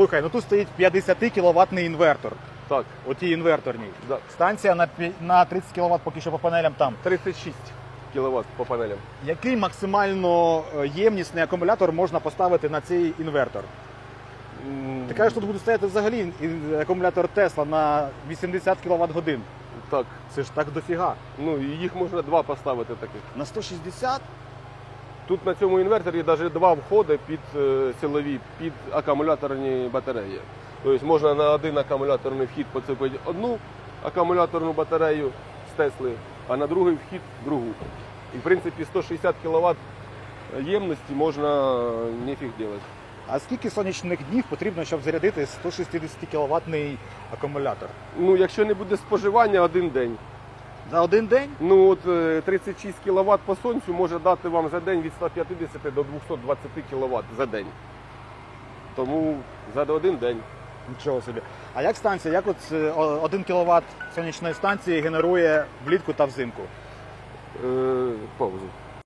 Слухай, ну тут стоїть 50 кіловатний інвертор. Так, Отій інверторній. да. Станція на, пі- на 30 кВт поки що по панелям там. 36 кВт по панелям. Який максимально е, ємнісний акумулятор можна поставити на цей інвертор? М, Ти кажеш, тут буде стояти взагалі ін- акумулятор Тесла на 80 кВт годин. Так. Це ж так дофіга. Ну, і їх можна два поставити таких. На 160? Тут на цьому інверторі навіть два входи під е, силові, під акумуляторні батареї. Тобто можна на один акумуляторний вхід поцепити одну акумуляторну батарею з Тесли, а на другий вхід другу. І в принципі 160 кВт ємності можна нефіг робити. А скільки сонячних днів потрібно, щоб зарядити 160 кВт акумулятор? Ну, якщо не буде споживання, один день. За один день? Ну от е, 36 кВт по сонцю може дати вам за день від 150 до 220 кВт за день. Тому за один день. Нічого собі. А як станція? Як от е, 1 кВт сонячної станції генерує влітку та взимку? Е, паузу.